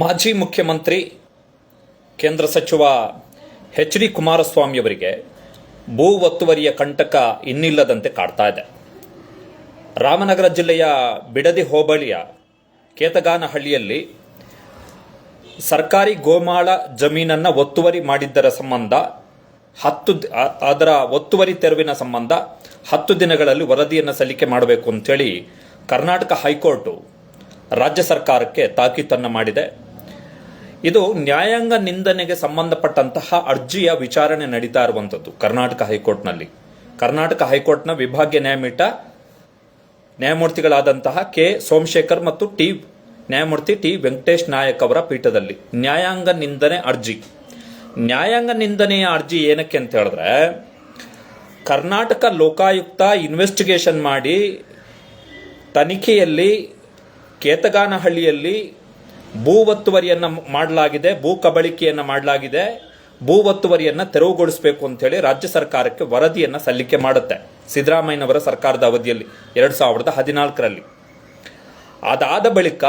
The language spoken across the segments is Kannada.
ಮಾಜಿ ಮುಖ್ಯಮಂತ್ರಿ, ಕೇಂದ್ರ ಸಚಿವ ಎಚ್ ಡಿ ಕುಮಾರಸ್ವಾಮಿಯವರಿಗೆ ಭೂ ಒತ್ತುವರಿಯ ಕಂಟಕ ಇನ್ನಿಲ್ಲದಂತೆ ಕಾಡ್ತಾ ಇದೆ. ರಾಮನಗರ ಜಿಲ್ಲೆಯ ಬಿಡದಿ ಹೋಬಳಿಯ ಕೇತಗಾನಹಳ್ಳಿಯಲ್ಲಿ ಸರ್ಕಾರಿ ಗೋಮಾಳ ಜಮೀನನ್ನು ಒತ್ತುವರಿ ಮಾಡಿದ್ದರ ಸಂಬಂಧ, ಹತ್ತು ಅದರ ಒತ್ತುವರಿ ತೆರವಿನ ಸಂಬಂಧ ಹತ್ತು ದಿನಗಳಲ್ಲಿ ವರದಿಯನ್ನು ಸಲ್ಲಿಕೆ ಮಾಡಬೇಕು ಅಂತೇಳಿ ಕರ್ನಾಟಕ ಹೈಕೋರ್ಟು ರಾಜ್ಯ ಸರ್ಕಾರಕ್ಕೆ ತಾಕೀತನ್ನು ಮಾಡಿದೆ. ಇದು ನ್ಯಾಯಾಂಗ ನಿಂದನೆಗೆ ಸಂಬಂಧಪಟ್ಟಂತಹ ಅರ್ಜಿಯ ವಿಚಾರಣೆ ನಡೀತಾ ಇರುವಂಥದ್ದು ಕರ್ನಾಟಕ ಹೈಕೋರ್ಟ್ನಲ್ಲಿ. ಕರ್ನಾಟಕ ಹೈಕೋರ್ಟ್ನ ವಿಭಾಗೀಯ ನ್ಯಾಯಪೀಠ ನ್ಯಾಯಮೂರ್ತಿಗಳಾದಂತಹ ಕೆ. ಸೋಮಶೇಖರ್ ಮತ್ತು ಟಿ. ನ್ಯಾಯಮೂರ್ತಿ ಟಿ. ವೆಂಕಟೇಶ್ ನಾಯಕ್ ಅವರ ಪೀಠದಲ್ಲಿ ನ್ಯಾಯಾಂಗ ನಿಂದನೆ ಅರ್ಜಿ. ನ್ಯಾಯಾಂಗ ನಿಂದನೆಯ ಅರ್ಜಿ ಏನಕ್ಕೆ ಅಂತ ಹೇಳಿದ್ರೆ, ಕರ್ನಾಟಕ ಲೋಕಾಯುಕ್ತ ಇನ್ವೆಸ್ಟಿಗೇಷನ್ ಮಾಡಿ ತನಿಖೆಯಲ್ಲಿ ಕೇತಗಾನಹಳ್ಳಿಯಲ್ಲಿ ಭೂ ಒತ್ತುವರಿಯನ್ನು ಮಾಡಲಾಗಿದೆ, ಭೂ ಕಬಳಿಕೆಯನ್ನು ಮಾಡಲಾಗಿದೆ. ಭೂ ಒತ್ತುವರಿಯನ್ನು ತೆರವುಗೊಳಿಸಬೇಕು ಅಂತೇಳಿ ರಾಜ್ಯ ಸರ್ಕಾರಕ್ಕೆ ವರದಿಯನ್ನು ಸಲ್ಲಿಕೆ ಮಾಡುತ್ತೆ. ಸಿದ್ದರಾಮಯ್ಯನವರ ಸರ್ಕಾರದ ಅವಧಿಯಲ್ಲಿ, ಎರಡು ಸಾವಿರದ ಹದಿನಾಲ್ಕರಲ್ಲಿ. ಅದಾದ ಬಳಿಕ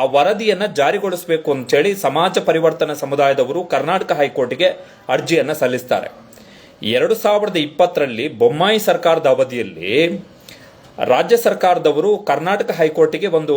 ಆ ವರದಿಯನ್ನು ಜಾರಿಗೊಳಿಸಬೇಕು ಅಂತೇಳಿ ಸಮಾಜ ಪರಿವರ್ತನಾ ಸಮುದಾಯದವರು ಕರ್ನಾಟಕ ಹೈಕೋರ್ಟ್ಗೆ ಅರ್ಜಿಯನ್ನು ಸಲ್ಲಿಸ್ತಾರೆ. ಎರಡು ಸಾವಿರದ ಇಪ್ಪತ್ತರಲ್ಲಿ ಬೊಮ್ಮಾಯಿ ಸರ್ಕಾರದ ಅವಧಿಯಲ್ಲಿ ರಾಜ್ಯ ಸರ್ಕಾರದವರು ಕರ್ನಾಟಕ ಹೈಕೋರ್ಟಿಗೆ ಒಂದು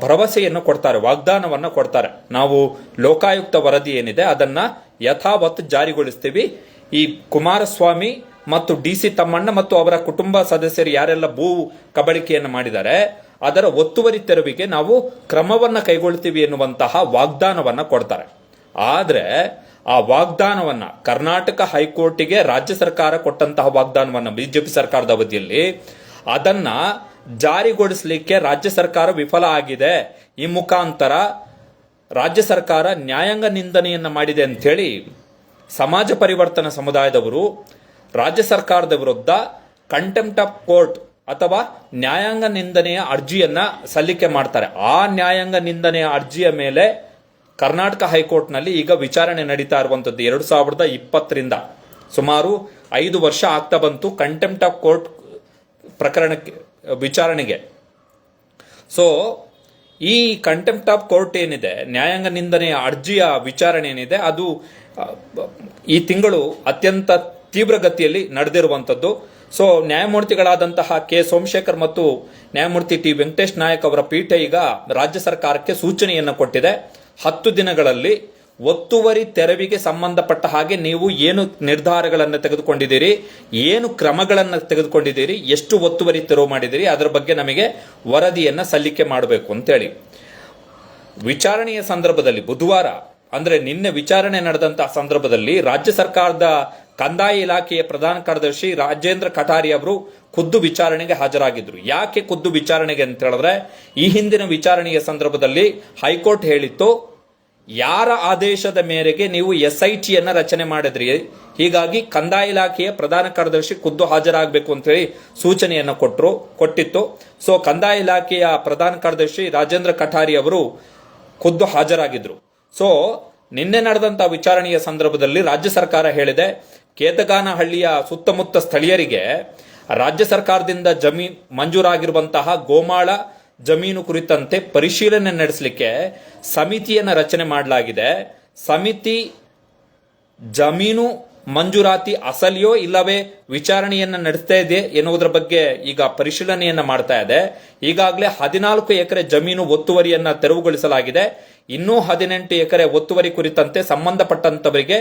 ಭರವಸೆಯನ್ನು ಕೊಡ್ತಾರೆ, ವಾಗ್ದಾನವನ್ನು ಕೊಡ್ತಾರೆ. ನಾವು ಲೋಕಾಯುಕ್ತ ವರದಿ ಏನಿದೆ, ಅದನ್ನ ಯಥಾವತ್ ಜಾರಿಗೊಳಿಸ್ತೀವಿ. ಈ ಕುಮಾರಸ್ವಾಮಿ ಮತ್ತು ಡಿ ಸಿ ತಮ್ಮಣ್ಣ ಮತ್ತು ಅವರ ಕುಟುಂಬ ಸದಸ್ಯರು ಯಾರೆಲ್ಲ ಭೂ ಕಬಳಿಕೆಯನ್ನು ಮಾಡಿದ್ದಾರೆ, ಅದರ ಒತ್ತುವರಿ ತೆರವಿಗೆ ನಾವು ಕ್ರಮವನ್ನ ಕೈಗೊಳ್ತೀವಿ ಎನ್ನುವಂತಹ ವಾಗ್ದಾನವನ್ನ ಕೊಡ್ತಾರೆ. ಆದ್ರೆ, ಆ ವಾಗ್ದಾನವನ್ನ ಕರ್ನಾಟಕ ಹೈಕೋರ್ಟಿಗೆ ರಾಜ್ಯ ಸರ್ಕಾರ ಕೊಟ್ಟಂತಹ ವಾಗ್ದಾನವನ್ನ ಬಿಜೆಪಿ ಸರ್ಕಾರದ ಅವಧಿಯಲ್ಲಿ, ಅದನ್ನ ಜಾರಿಗೊಳಿಸಲಿಕ್ಕೆ ರಾಜ್ಯ ಸರ್ಕಾರ ವಿಫಲ ಆಗಿದೆ. ಈ ಮುಖಾಂತರ ರಾಜ್ಯ ಸರ್ಕಾರ ನ್ಯಾಯಾಂಗ ನಿಂದನೆಯನ್ನು ಮಾಡಿದೆ ಅಂಥೇಳಿ ಸಮಾಜ ಪರಿವರ್ತನ ಸಮುದಾಯದವರು, ರಾಜ್ಯ ಸರ್ಕಾರದ ವಿರುದ್ಧ ಕಂಟೆಂಪ್ಟ್ ಆಫ್ ಕೋರ್ಟ್ ಅಥವಾ ನ್ಯಾಯಾಂಗ ನಿಂದನೆಯ ಅರ್ಜಿಯನ್ನ ಸಲ್ಲಿಕೆ ಮಾಡ್ತಾರೆ. ಆ ನ್ಯಾಯಾಂಗ ನಿಂದನೆಯ ಅರ್ಜಿಯ ಮೇಲೆ ಕರ್ನಾಟಕ ಹೈಕೋರ್ಟ್ನಲ್ಲಿ ಈಗ ವಿಚಾರಣೆ ನಡೀತಾ ಇರುವಂತದ್ದು ಎರಡು ಸಾವಿರದ ಇಪ್ಪತ್ತರಿಂದ. ಸುಮಾರು ಐದು ವರ್ಷ ಆಗ್ತಾ ಬಂತು ಕಂಟೆಂಪ್ಟ್ ಆಫ್ ಕೋರ್ಟ್ ಪ್ರಕರಣಕ್ಕೆ ವಿಚಾರಣೆಗೆ. ಸೊ ಈ ಕಂಟೆಂಪ್ಟ್ ಆಫ್ ಕೋರ್ಟ್ ಏನಿದೆ, ನ್ಯಾಯಾಂಗ ನಿಂದನೆಯ ಅರ್ಜಿಯ ವಿಚಾರಣೆ ಏನಿದೆ, ಅದು ಈ ತಿಂಗಳು ಅತ್ಯಂತ ತೀವ್ರಗತಿಯಲ್ಲಿ ನಡೆದಿರುವಂಥದ್ದು. ಸೊ ನ್ಯಾಯಮೂರ್ತಿಗಳಾದಂತಹ ಕೆ. ಸೋಮಶೇಖರ್ ಮತ್ತು ನ್ಯಾಯಮೂರ್ತಿ ಟಿ. ವೆಂಕಟೇಶ್ ನಾಯಕ್ ಅವರ ಪೀಠ ಈಗ ರಾಜ್ಯ ಸರ್ಕಾರಕ್ಕೆ ಸೂಚನೆಯನ್ನು ಕೊಟ್ಟಿದೆ. ಹತ್ತು ದಿನಗಳಲ್ಲಿ ಒತ್ತುವರಿ ತೆರವಿಗೆ ಸಂಬಂಧಪಟ್ಟ ಹಾಗೆ ನೀವು ಏನು ನಿರ್ಧಾರಗಳನ್ನು ತೆಗೆದುಕೊಂಡಿದ್ದೀರಿ, ಏನು ಕ್ರಮಗಳನ್ನು ತೆಗೆದುಕೊಂಡಿದ್ದೀರಿ, ಎಷ್ಟು ಒತ್ತುವರಿ ತೆರವು ಮಾಡಿದ್ದೀರಿ, ಅದರ ಬಗ್ಗೆ ನಮಗೆ ವರದಿಯನ್ನು ಸಲ್ಲಿಕೆ ಮಾಡಬೇಕು ಅಂತೇಳಿ. ವಿಚಾರಣೆಯ ಸಂದರ್ಭದಲ್ಲಿ ಬುಧವಾರ, ಅಂದ್ರೆ ನಿನ್ನೆ ವಿಚಾರಣೆ ನಡೆದಂತಹ ಸಂದರ್ಭದಲ್ಲಿ ರಾಜ್ಯ ಸರ್ಕಾರದ ಕಂದಾಯ ಇಲಾಖೆಯ ಪ್ರಧಾನ ಕಾರ್ಯದರ್ಶಿ ರಾಜೇಂದ್ರ ಕಟಾರಿ ಅವರು ಖುದ್ದು ವಿಚಾರಣೆಗೆ ಹಾಜರಾಗಿದ್ರು. ಯಾಕೆ ಖುದ್ದು ವಿಚಾರಣೆಗೆ ಅಂತ ಹೇಳಿದ್ರೆ, ಈ ಹಿಂದಿನ ವಿಚಾರಣೆಯ ಸಂದರ್ಭದಲ್ಲಿ ಹೈಕೋರ್ಟ್ ಹೇಳಿತ್ತು ಯಾರ ಆದೇಶದ ಮೇರೆಗೆ ನೀವು ಎಸ್ ಐ ಟಿಯನ್ನ ರಚನೆ ಮಾಡಿದ್ರಿ? ಹೀಗಾಗಿ ಕಂದಾಯ ಇಲಾಖೆಯ ಪ್ರಧಾನ ಕಾರ್ಯದರ್ಶಿ ಖುದ್ದು ಹಾಜರಾಗಬೇಕು ಅಂತೇಳಿ ಸೂಚನೆಯನ್ನು ಕೊಟ್ಟರು ಕೊಟ್ಟಿತ್ತು. ಸೊ ಕಂದಾಯ ಇಲಾಖೆಯ ಪ್ರಧಾನ ಕಾರ್ಯದರ್ಶಿ ರಾಜೇಂದ್ರ ಕಠಾರಿ ಅವರು ಖುದ್ದು ಹಾಜರಾಗಿದ್ರು. ಸೊ ನಿನ್ನೆ ನಡೆದಂತಹ ವಿಚಾರಣೆಯ ಸಂದರ್ಭದಲ್ಲಿ ರಾಜ್ಯ ಸರ್ಕಾರ ಹೇಳಿದೆ, ಕೇತಗಾನಹಳ್ಳಿಯ ಸುತ್ತಮುತ್ತ ಸ್ಥಳೀಯರಿಗೆ ರಾಜ್ಯ ಸರ್ಕಾರದಿಂದ ಜಮೀನ್ ಮಂಜೂರಾಗಿರುವಂತಹ ಗೋಮಾಳ ಜಮೀನು ಕುರಿತಂತೆ ಪರಿಶೀಲನೆ ನಡೆಸಲಿಕ್ಕೆ ಸಮಿತಿಯನ್ನು ರಚನೆ ಮಾಡಲಾಗಿದೆ. ಸಮಿತಿ ಜಮೀನು ಮಂಜೂರಾತಿ ಅಸಲಿಯೋ ಇಲ್ಲವೇ ವಿಚಾರಣೆಯನ್ನ ನಡೆಸ್ತಾ ಇದೆ ಎನ್ನುವುದರ ಬಗ್ಗೆ ಈಗ ಪರಿಶೀಲನೆಯನ್ನ ಮಾಡ್ತಾ ಇದೆ. ಈಗಾಗಲೇ ಹದಿನಾಲ್ಕು ಎಕರೆ ಜಮೀನು ಒತ್ತುವರಿಯನ್ನ ತೆರವುಗೊಳಿಸಲಾಗಿದೆ. ಇನ್ನೂ ಹದಿನೆಂಟು ಎಕರೆ ಒತ್ತುವರಿ ಕುರಿತಂತೆ ಸಂಬಂಧಪಟ್ಟಂತವರಿಗೆ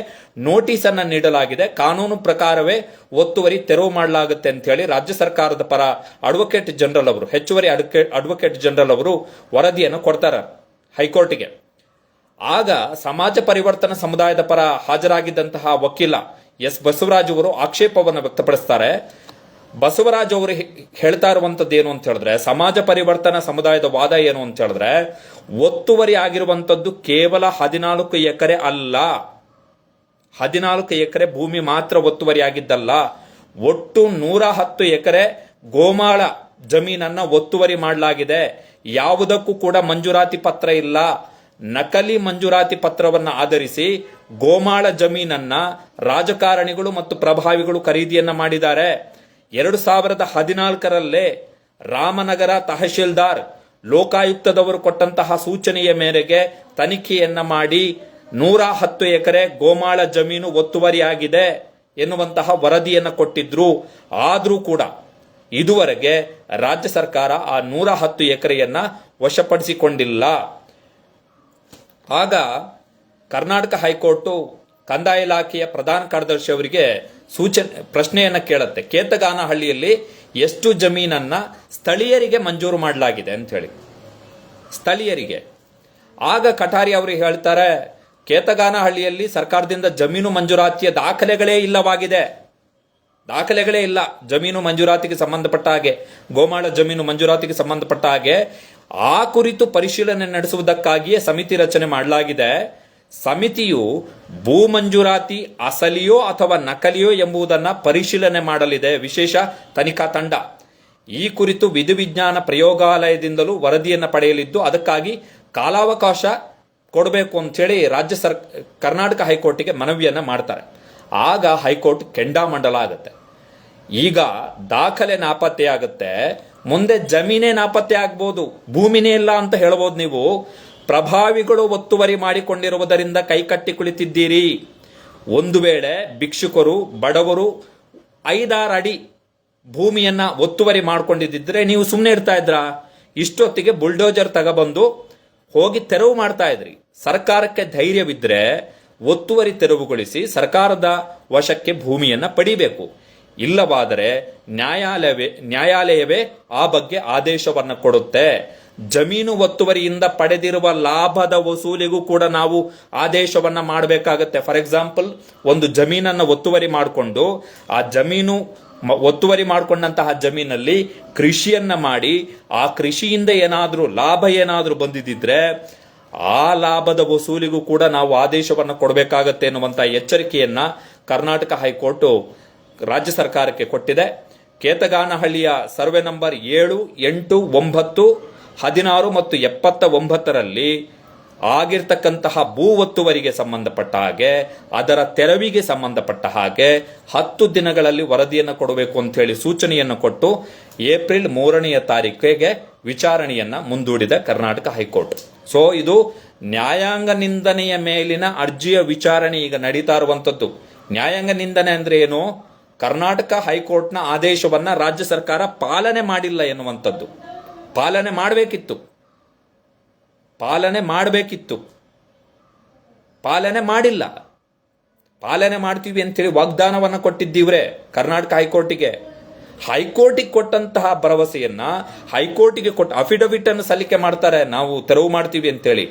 ನೋಟಿಸ್ ಅನ್ನು ನೀಡಲಾಗಿದೆ. ಕಾನೂನು ಪ್ರಕಾರವೇ ಒತ್ತುವರಿ ತೆರವು ಮಾಡಲಾಗುತ್ತೆ ಅಂತ ಹೇಳಿ ರಾಜ್ಯ ಸರ್ಕಾರದ ಪರ ಅಡ್ವೊಕೇಟ್ ಜನರಲ್ ಅವರು, ಹೆಚ್ಚುವರಿ ಅಡ್ವೊಕೇಟ್ ಜನರಲ್ ಅವರು ವರದಿಯನ್ನು ಕೊಡ್ತಾರೆ ಹೈಕೋರ್ಟ್ಗೆ. ಆಗ ಸಮಾಜ ಪರಿವರ್ತನಾ ಸಮುದಾಯದ ಪರ ಹಾಜರಾಗಿದ್ದಂತಹ ವಕೀಲ ಎಸ್ ಬಸವರಾಜ್ ಅವರು ಆಕ್ಷೇಪವನ್ನು ವ್ಯಕ್ತಪಡಿಸ್ತಾರೆ. ಬಸವರಾಜ್ ಅವರು ಹೇಳ್ತಾ ಇರುವಂತದ್ದು ಏನು ಅಂತ ಹೇಳಿದ್ರೆ, ಸಮಾಜ ಪರಿವರ್ತನಾ ಸಮುದಾಯದ ವಾದ ಏನು ಅಂತ ಹೇಳಿದ್ರೆ, ಒತ್ತುವರಿ ಆಗಿರುವಂತದ್ದು ಕೇವಲ ಹದಿನಾಲ್ಕು ಎಕರೆ ಅಲ್ಲ. ಹದಿನಾಲ್ಕು ಎಕರೆ ಭೂಮಿ ಮಾತ್ರ ಒತ್ತುವರಿ ಆಗಿದ್ದಲ್ಲ. ಒಟ್ಟು ನೂರ ಹತ್ತು ಎಕರೆ ಗೋಮಾಳ ಜಮೀನನ್ನ ಒತ್ತುವರಿ ಮಾಡಲಾಗಿದೆ. ಯಾವುದಕ್ಕೂ ಕೂಡ ಮಂಜೂರಾತಿ ಪತ್ರ ಇಲ್ಲ. ನಕಲಿ ಮಂಜೂರಾತಿ ಪತ್ರವನ್ನ ಆಧರಿಸಿ ಗೋಮಾಳ ಜಮೀನನ್ನ ರಾಜಕಾರಣಿಗಳು ಮತ್ತು ಪ್ರಭಾವಿಗಳು ಖರೀದಿಯನ್ನ ಮಾಡಿದ್ದಾರೆ. ಎರಡು ಸಾವಿರದ ಹದಿನಾಲ್ಕರಲ್ಲೇ ರಾಮನಗರ ತಹಶೀಲ್ದಾರ್, ಲೋಕಾಯುಕ್ತದವರು ಕೊಟ್ಟಂತಹ ಸೂಚನೆಯ ಮೇರೆಗೆ ತನಿಖೆಯನ್ನ ಮಾಡಿ ನೂರ ಹತ್ತು ಎಕರೆ ಗೋಮಾಳ ಜಮೀನು ಒತ್ತುವರಿಯಾಗಿದೆ ಎನ್ನುವಂತಹ ವರದಿಯನ್ನು ಕೊಟ್ಟಿದ್ರು. ಆದರೂ ಕೂಡ ಇದುವರೆಗೆ ರಾಜ್ಯ ಸರ್ಕಾರ ಆ ನೂರ ಹತ್ತು ಎಕರೆಯನ್ನ ವಶಪಡಿಸಿಕೊಂಡಿಲ್ಲ. ಆಗ ಕರ್ನಾಟಕ ಹೈಕೋರ್ಟು ಕಂದಾಯ ಇಲಾಖೆಯ ಪ್ರಧಾನ ಕಾರ್ಯದರ್ಶಿ ಅವರಿಗೆ ಸೂಚನೆ, ಪ್ರಶ್ನೆಯನ್ನ ಕೇಳುತ್ತೆ. ಕೇತಗಾನಹಳ್ಳಿಯಲ್ಲಿ ಎಷ್ಟು ಜಮೀನನ್ನ ಸ್ಥಳೀಯರಿಗೆ ಮಂಜೂರು ಮಾಡಲಾಗಿದೆ ಅಂತ ಹೇಳಿ. ಸ್ಥಳೀಯರಿಗೆ. ಆಗ ಕಟಾರಿ ಅವರು ಹೇಳ್ತಾರೆ, ಕೇತಗಾನಹಳ್ಳಿಯಲ್ಲಿ ಸರ್ಕಾರದಿಂದ ಜಮೀನು ಮಂಜೂರಾತಿಯ ದಾಖಲೆಗಳೇ ಇಲ್ಲವಾಗಿದೆ. ದಾಖಲೆಗಳೇ ಇಲ್ಲ. ಜಮೀನು ಮಂಜೂರಾತಿಗೆ ಸಂಬಂಧಪಟ್ಟ ಹಾಗೆ, ಗೋಮಾಳ ಜಮೀನು ಮಂಜೂರಾತಿಗೆ ಸಂಬಂಧಪಟ್ಟ ಹಾಗೆ ಆ ಕುರಿತು ಪರಿಶೀಲನೆ ನಡೆಸುವುದಕ್ಕಾಗಿಯೇ ಸಮಿತಿ ರಚನೆ ಮಾಡಲಾಗಿದೆ. ಸಮಿತಿಯು ಭೂ ಮಂಜೂರಾತಿ ಅಸಲಿಯೋ ಅಥವಾ ನಕಲಿಯೋ ಎಂಬುದನ್ನ ಪರಿಶೀಲನೆ ಮಾಡಲಿದೆ. ವಿಶೇಷ ತನಿಖಾ ತಂಡ. ಈ ಕುರಿತು ವಿಧಿವಿಜ್ಞಾನ ಪ್ರಯೋಗಾಲಯದಿಂದಲೂ ವರದಿಯನ್ನು ಪಡೆಯಲಿದ್ದು, ಅದಕ್ಕಾಗಿ ಕಾಲಾವಕಾಶ ಕೊಡಬೇಕು ಅಂತೇಳಿ ರಾಜ್ಯ ಸರ್, ಕರ್ನಾಟಕ ಹೈಕೋರ್ಟಿಗೆ ಮನವಿಯನ್ನ ಮಾಡ್ತಾರೆ. ಆಗ ಹೈಕೋರ್ಟ್ ಕೆಂಡಾಮಂಡಲ ಆಗುತ್ತೆ. ಈಗ ದಾಖಲೆ ನಾಪತ್ತೆ ಆಗುತ್ತೆ. ಮುಂದೆ ಜಮೀನೇ ನಾಪತ್ತೆ ಆಗ್ಬೋದು. ಭೂಮಿನೇ ಇಲ್ಲ ಅಂತ ಹೇಳ್ಬೋದು ನೀವು. ಪ್ರಭಾವಿಗಳು ಒತ್ತುವರಿ ಮಾಡಿಕೊಂಡಿರುವುದರಿಂದ ಕೈಕಟ್ಟಿ ಕುಳಿತಿದ್ದೀರಿ. ಒಂದು ವೇಳೆ ಭಿಕ್ಷುಕರು, ಬಡವರು ಐದಾರು ಅಡಿ ಭೂಮಿಯನ್ನ ಒತ್ತುವರಿ ಮಾಡಿಕೊಂಡಿದ್ದಿದ್ದರೆ ನೀವು ಸುಮ್ಮನೆ ಇರ್ತಾ ಇದ್ರಾ? ಇಷ್ಟೊತ್ತಿಗೆ ಬುಲ್ಡೋಜರ್ ತಗಬಂದು ಹೋಗಿ ತೆರವು ಮಾಡ್ತಾ ಇದ್ರಿ. ಸರ್ಕಾರಕ್ಕೆ ಧೈರ್ಯವಿದ್ರೆ ಒತ್ತುವರಿ ತೆರವುಗೊಳಿಸಿ ಸರ್ಕಾರದ ವಶಕ್ಕೆ ಭೂಮಿಯನ್ನ ಪಡಿಬೇಕು. ಇಲ್ಲವಾದರೆ ನ್ಯಾಯಾಲಯವೇ ನ್ಯಾಯಾಲಯವೇ ಆ ಬಗ್ಗೆ ಆದೇಶವನ್ನು ಕೊಡುತ್ತೆ. ಜಮೀನು ಒತ್ತುವರಿಯಿಂದ ಪಡೆದಿರುವ ಲಾಭದ ವಸೂಲಿಗೂ ಕೂಡ ನಾವು ಆದೇಶವನ್ನ ಮಾಡಬೇಕಾಗತ್ತೆ. ಫಾರ್ ಎಕ್ಸಾಂಪಲ್ ಒಂದು ಜಮೀನನ್ನ ಒತ್ತುವರಿ ಮಾಡಿಕೊಂಡು, ಆ ಜಮೀನು ಒತ್ತುವರಿ ಮಾಡಿಕೊಂಡಂತಹ ಜಮೀನಲ್ಲಿ ಕೃಷಿಯನ್ನ ಮಾಡಿ, ಆ ಕೃಷಿಯಿಂದ ಏನಾದರೂ ಲಾಭ ಏನಾದರೂ ಬಂದಿದ್ದಿದ್ರೆ, ಆ ಲಾಭದ ವಸೂಲಿಗೂ ಕೂಡ ನಾವು ಆದೇಶವನ್ನು ಕೊಡಬೇಕಾಗತ್ತೆ ಎನ್ನುವಂಥ ಎಚ್ಚರಿಕೆಯನ್ನ ಕರ್ನಾಟಕ ಹೈಕೋರ್ಟ್ ರಾಜ್ಯ ಸರ್ಕಾರಕ್ಕೆ ಕೊಟ್ಟಿದೆ. ಕೇತಗಾನಹಳ್ಳಿಯ ಸರ್ವೆ ನಂಬರ್ ಏಳು ಎಂಟು ಒಂಬತ್ತು ಹದಿನಾರು ಮತ್ತು ಎಪ್ಪತ್ತ ಒಂಬತ್ತರಲ್ಲಿ ಆಗಿರ್ತಕ್ಕಂತಹ ಭೂ ಒತ್ತುವರಿಗೆ ಸಂಬಂಧಪಟ್ಟ ಹಾಗೆ, ಅದರ ತೆರವಿಗೆ ಸಂಬಂಧಪಟ್ಟ ಹಾಗೆ ಹತ್ತು ದಿನಗಳಲ್ಲಿ ವರದಿಯನ್ನು ಕೊಡಬೇಕು ಅಂತ ಹೇಳಿ ಸೂಚನೆಯನ್ನು ಕೊಟ್ಟು ಏಪ್ರಿಲ್ ಮೂರನೆಯ ತಾರೀಕಿಗೆ ವಿಚಾರಣೆಯನ್ನು ಮುಂದೂಡಿದ ಕರ್ನಾಟಕ ಹೈಕೋರ್ಟ್. ಸೊ ಇದು ನ್ಯಾಯಾಂಗ ನಿಂದನೆಯ ಮೇಲಿನ ಅರ್ಜಿಯ ವಿಚಾರಣೆ ಈಗ ನಡೀತಾ ಇರುವಂಥದ್ದು ನ್ಯಾಯಾಂಗ ನಿಂದನೆ ಅಂದ್ರೆ ಏನು? ಕರ್ನಾಟಕ ಹೈಕೋರ್ಟ್ನ ಆದೇಶವನ್ನ ರಾಜ್ಯ ಸರ್ಕಾರ ಪಾಲನೆ ಮಾಡಿಲ್ಲ ಎನ್ನುವಂಥದ್ದು. ಪಾಲನೆ ಮಾಡಬೇಕಿತ್ತು. ಪಾಲನೆ ಮಾಡಬೇಕಿತ್ತು. ಪಾಲನೆ ಮಾಡಿಲ್ಲ. ಪಾಲನೆ ಮಾಡ್ತೀವಿ ಅಂತೇಳಿ ವಾಗ್ದಾನವನ್ನು ಕೊಟ್ಟಿದ್ದೀವ್ರೆ ಕರ್ನಾಟಕ ಹೈಕೋರ್ಟಿಗೆ. ಹೈಕೋರ್ಟಿಗೆ ಕೊಟ್ಟಂತಹ ಭರವಸೆಯನ್ನ ಹೈಕೋರ್ಟಿಗೆ ಕೊಟ್ಟ ಅಫಿಡವಿಟ್ ಅನ್ನು ಸಲ್ಲಿಕೆ ಮಾಡ್ತಾರೆ ನಾವು ತೆರವು ಮಾಡ್ತೀವಿ ಅಂತೇಳಿ.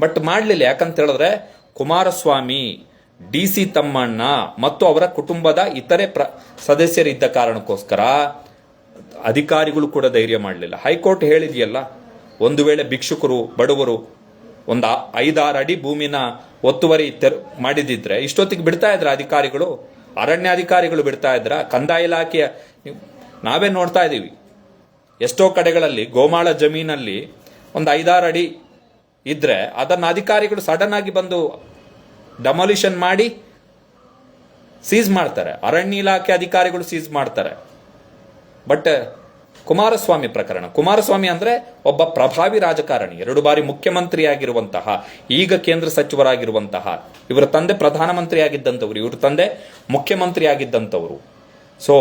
ಬಟ್ ಮಾಡಲಿಲ್ಲ. ಯಾಕಂತ ಹೇಳಿದ್ರೆ ಕುಮಾರಸ್ವಾಮಿ, ಡಿ ಸಿ ತಮ್ಮಣ್ಣ ಮತ್ತು ಅವರ ಕುಟುಂಬದ ಇತರೆ ಪ್ರ, ಸದಸ್ಯರಿದ್ದ ಕಾರಣಕ್ಕೋಸ್ಕರ ಅಧಿಕಾರಿಗಳು ಕೂಡ ಧೈರ್ಯ ಮಾಡಲಿಲ್ಲ. ಹೈಕೋರ್ಟ್ ಹೇಳಿದೆಯಲ್ಲ, ಒಂದು ವೇಳೆ ಭಿಕ್ಷುಕರು, ಬಡವರು ಒಂದು ಐದಾರು ಅಡಿ ಭೂಮಿನ ಒತ್ತುವರಿ ತೆರ್ ಮಾಡಿದಿದ್ರೆ ಇಷ್ಟೊತ್ತಿಗೆ ಬಿಡ್ತಾ ಇದ್ರ ಅಧಿಕಾರಿಗಳು? ಅರಣ್ಯಾಧಿಕಾರಿಗಳು ಬಿಡ್ತಾ ಇದ್ರ? ಕಂದಾಯ ಇಲಾಖೆಯ ನಾವೇ ನೋಡ್ತಾ ಇದ್ದೀವಿ ಎಷ್ಟೋ ಕಡೆಗಳಲ್ಲಿ ಗೋಮಾಳ ಜಮೀನಲ್ಲಿ ಒಂದು ಐದಾರು ಅಡಿ ಇದ್ರೆ ಅದನ್ನ ಅಧಿಕಾರಿಗಳು ಸಡನ್ ಆಗಿ ಬಂದು ಡಮಾಲಿಷನ್ ಮಾಡಿ ಸೀಸ್ ಮಾಡ್ತಾರೆ. ಅರಣ್ಯ ಇಲಾಖೆ ಅಧಿಕಾರಿಗಳು ಸೀಸ್ ಮಾಡ್ತಾರೆ. ಬಟ್ ಕುಮಾರಸ್ವಾಮಿ ಪ್ರಕರಣ. ಕುಮಾರಸ್ವಾಮಿ ಅಂದ್ರೆ ಒಬ್ಬ ಪ್ರಭಾವಿ ರಾಜಕಾರಣಿ, ಎರಡು ಬಾರಿ ಮುಖ್ಯಮಂತ್ರಿಯಾಗಿರುವಂತಹ, ಈಗ ಕೇಂದ್ರ ಸಚಿವರಾಗಿರುವಂತಹ. ಇವರ ತಂದೆ ಪ್ರಧಾನಮಂತ್ರಿ ಆಗಿದ್ದಂಥವ್ರು ಇವ್ರ ತಂದೆ ಮುಖ್ಯಮಂತ್ರಿ ಆಗಿದ್ದಂಥವ್ರು ಸೊ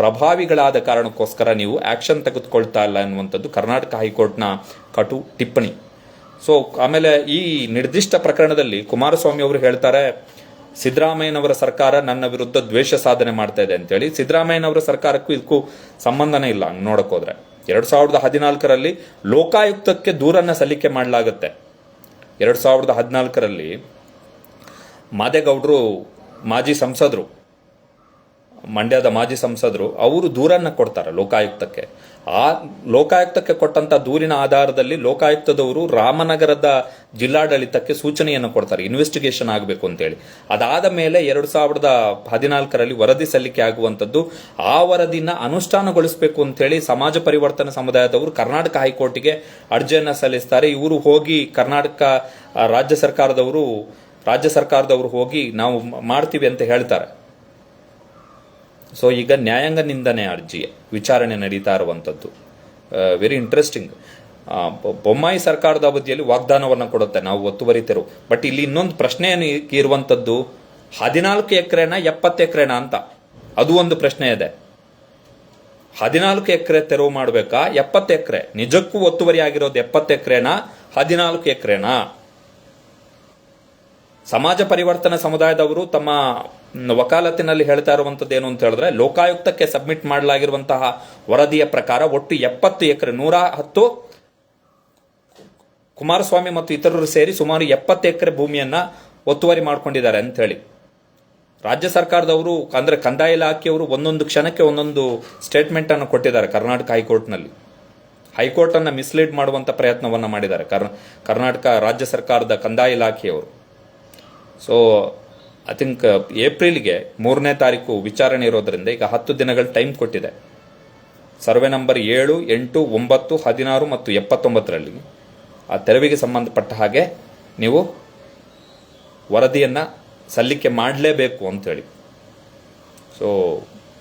ಪ್ರಭಾವಿಗಳಾದ ಕಾರಣಕ್ಕೋಸ್ಕರ ನೀವು ಆಕ್ಷನ್ ತೆಗೆದುಕೊಳ್ತಾ ಇಲ್ಲ ಅನ್ನುವಂಥದ್ದು ಕರ್ನಾಟಕ ಹೈಕೋರ್ಟ್ನ ಕಟು ಟಿಪ್ಪಣಿ. ಸೊ ಆಮೇಲೆ ಈ ನಿರ್ದಿಷ್ಟ ಪ್ರಕರಣದಲ್ಲಿ ಕುಮಾರಸ್ವಾಮಿ ಅವರು ಹೇಳ್ತಾರೆ ಸಿದ್ದರಾಮಯ್ಯನವರ ಸರ್ಕಾರ ನನ್ನ ವಿರುದ್ಧ ದ್ವೇಷ ಸಾಧನೆ ಮಾಡ್ತಾ ಇದೆ ಅಂತೇಳಿ ಸಿದ್ದರಾಮಯ್ಯನವರ ಸರ್ಕಾರಕ್ಕೂ ಇದಕ್ಕೂ ಸಂಬಂಧನೇ ಇಲ್ಲ, ಹಂಗೆ ನೋಡಕ್ ಎರಡು ಎರಡ್ ಸಾವಿರದ ಹದಿನಾಲ್ಕರಲ್ಲಿ ಲೋಕಾಯುಕ್ತಕ್ಕೆ ದೂರನ್ನ ಸಲ್ಲಿಕೆ ಮಾಡಲಾಗುತ್ತೆ. ಎರಡ್ ಸಾವಿರದ ಹದಿನಾಲ್ಕರಲ್ಲಿ ಮಾದೇಗೌಡರು, ಮಾಜಿ ಸಂಸದರು, ಮಂಡ್ಯದ ಮಾಜಿ ಸಂಸದರು, ಅವರು ದೂರನ್ನ ಕೊಡ್ತಾರೆ ಲೋಕಾಯುಕ್ತಕ್ಕೆ. ಆ ಲೋಕಾಯುಕ್ತಕ್ಕೆ ಕೊಟ್ಟಂತ ದೂರಿನ ಆಧಾರದಲ್ಲಿ ಲೋಕಾಯುಕ್ತದವರು ರಾಮನಗರದ ಜಿಲ್ಲಾಡಳಿತಕ್ಕೆ ಸೂಚನೆಯನ್ನು ಕೊಡ್ತಾರೆ ಇನ್ವೆಸ್ಟಿಗೇಷನ್ ಆಗಬೇಕು ಅಂತೇಳಿ. ಅದಾದ ಮೇಲೆ ಎರಡು ಸಾವಿರದ ಹದಿನಾಲ್ಕರಲ್ಲಿ ವರದಿ ಸಲ್ಲಿಕೆ ಆಗುವಂಥದ್ದು, ಆ ವರದಿನ ಅನುಷ್ಠಾನಗೊಳಿಸಬೇಕು ಅಂತೇಳಿ ಸಮಾಜ ಪರಿವರ್ತನಾ ಸಮುದಾಯದವರು ಕರ್ನಾಟಕ ಹೈಕೋರ್ಟಿಗೆ ಅರ್ಜಿಯನ್ನು ಸಲ್ಲಿಸ್ತಾರೆ. ಇವರು ಹೋಗಿ ಕರ್ನಾಟಕ ರಾಜ್ಯ ಸರ್ಕಾರದವರು ರಾಜ್ಯ ಸರ್ಕಾರದವರು ಹೋಗಿ ನಾವು ಮಾಡ್ತೀವಿ ಅಂತ ಹೇಳ್ತಾರೆ. ಸೊ ಈಗ ನ್ಯಾಯಾಂಗ ನಿಂದನೆ ಅರ್ಜಿ ವಿಚಾರಣೆ ನಡೀತಾ ಇರುವಂಥದ್ದು. ವೆರಿ ಇಂಟ್ರೆಸ್ಟಿಂಗ್ ಆ, ಬೊಮ್ಮಾಯಿ ಸರ್ಕಾರದ ಅವಧಿಯಲ್ಲಿ ವಾಗ್ದಾನವನ್ನು ಕೊಡುತ್ತೆ ನಾವು ತೆರವು ಬಟ್ ಇಲ್ಲಿ ಇನ್ನೊಂದು ಪ್ರಶ್ನೆ ಇರುವಂಥದ್ದು ಹದಿನಾಲ್ಕು ಎಕರೆನ ಎಪ್ಪತ್ತು ಎಕರೆನ ಅಂತ? ಅದು ಒಂದು ಪ್ರಶ್ನೆ ಇದೆ. ಹದಿನಾಲ್ಕು ಎಕರೆ ತೆರವು ಮಾಡಬೇಕಾ? ಎಪ್ಪತ್ತು ಎಕರೆ. ನಿಜಕ್ಕೂ ಒತ್ತುವರಿ ಆಗಿರೋದು ಎಪ್ಪತ್ತು ಎಕರೆನಾ? ಹದಿನಾಲ್ಕು ಎಕರೆನಾ? ಸಮಾಜ ಪರಿವರ್ತನೆ ಸಮುದಾಯದವರು ತಮ್ಮ ವಕಾಲತ್ತಿನಲ್ಲಿ ಹೇಳ್ತಾ ಇರುವಂತದ್ದು ಏನು ಅಂತ ಹೇಳಿದ್ರೆ, ಲೋಕಾಯುಕ್ತಕ್ಕೆ ಸಬ್ಮಿಟ್ ಮಾಡಲಾಗಿರುವಂತಹ ವರದಿಯ ಪ್ರಕಾರ ಒಟ್ಟು ಎಪ್ಪತ್ತು ಎಕರೆ, ನೂರ ಹತ್ತು ಕುಮಾರಸ್ವಾಮಿ ಮತ್ತು ಇತರರು ಸೇರಿ ಸುಮಾರು ಎಪ್ಪತ್ತು ಎಕರೆ ಭೂಮಿಯನ್ನ ಒತ್ತುವರಿ ಮಾಡ್ಕೊಂಡಿದ್ದಾರೆ ಅಂತ ಹೇಳಿ. ರಾಜ್ಯ ಸರ್ಕಾರದವರು ಅಂದ್ರೆ ಕಂದಾಯ ಇಲಾಖೆಯವರು ಒಂದೊಂದು ಕ್ಷಣಕ್ಕೆ ಒಂದೊಂದು ಸ್ಟೇಟ್ಮೆಂಟ್ ಅನ್ನು ಕೊಟ್ಟಿದ್ದಾರೆ ಕರ್ನಾಟಕ ಹೈಕೋರ್ಟ್ನಲ್ಲಿ. ಹೈಕೋರ್ಟ್ ಅನ್ನ ಮಿಸ್ಲೀಡ್ ಮಾಡುವಂತ ಪ್ರಯತ್ನವನ್ನ ಮಾಡಿದ್ದಾರೆ. ಕರ್- ಕರ್ನಾಟಕ ರಾಜ್ಯ ಸರ್ಕಾರದ ಕಂದಾಯ ಇಲಾಖೆಯವರು. ಸೊ ಐ ಥಿಂಕ್ ಏಪ್ರಿಲ್ಗೆ ಮೂರನೇ ತಾರೀಕು ವಿಚಾರಣೆ ಇರೋದ್ರಿಂದ ಈಗ ಹತ್ತು ದಿನಗಳ ಟೈಮ್ ಕೊಟ್ಟಿದೆ. ಸರ್ವೆ ನಂಬರ್ ಏಳು, ಎಂಟು, ಒಂಬತ್ತು, ಹದಿನಾರು ಮತ್ತು ಎಪ್ಪತ್ತೊಂಬತ್ತರಲ್ಲಿ ಆ ತೆರವಿಗೆ ಸಂಬಂಧಪಟ್ಟ ಹಾಗೆ ನೀವು ವರದಿಯನ್ನು ಸಲ್ಲಿಕೆ ಮಾಡಲೇಬೇಕು ಅಂತೇಳಿ ಸೊ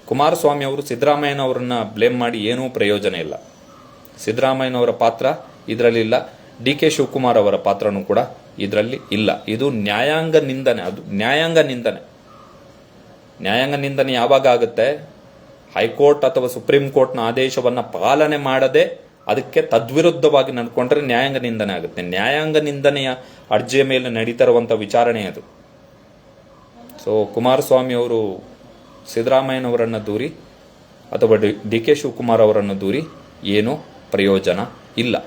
ಕುಮಾರಸ್ವಾಮಿ ಅವರು ಸಿದ್ದರಾಮಯ್ಯನವರನ್ನ ಬ್ಲೇಮ್ ಮಾಡಿ ಏನೂ ಪ್ರಯೋಜನ ಇಲ್ಲ. ಸಿದ್ದರಾಮಯ್ಯನವರ ಪಾತ್ರ ಇದರಲ್ಲಿಲ್ಲ ಡಿ ಕೆ ಶಿವಕುಮಾರ್ ಅವರ ಪಾತ್ರನೂ ಕೂಡ ಇದರಲ್ಲಿ ಇಲ್ಲ. ಇದು ನ್ಯಾಯಾಂಗ ನಿಂದನೆ, ಅದು ನ್ಯಾಯಾಂಗ ನಿಂದನೆ. ನ್ಯಾಯಾಂಗ ನಿಂದನೆ ಯಾವಾಗ ಆಗುತ್ತೆ? ಹೈಕೋರ್ಟ್ ಅಥವಾ ಸುಪ್ರೀಂ ಕೋರ್ಟ್ನ ಆದೇಶವನ್ನ ಪಾಲನೆ ಮಾಡದೆ ಅದಕ್ಕೆ ತದ್ವಿರುದ್ಧವಾಗಿ ನಡ್ಕೊಂಡ್ರೆ ನ್ಯಾಯಾಂಗ ನಿಂದನೆ ಆಗುತ್ತೆ. ನ್ಯಾಯಾಂಗ ನಿಂದನೆಯ ಅರ್ಜಿಯ ಮೇಲೆ ನಡೀತಾ ವಿಚಾರಣೆ ಅದು. ಸೊ ಕುಮಾರಸ್ವಾಮಿ ಅವರು ಸಿದ್ದರಾಮಯ್ಯನವರನ್ನು ದೂರಿ ಅಥವಾ ಡಿ ಕೆ ಶಿವಕುಮಾರ್ ಅವರನ್ನು ದೂರಿ ಏನೂ ಪ್ರಯೋಜನ ಇಲ್ಲ.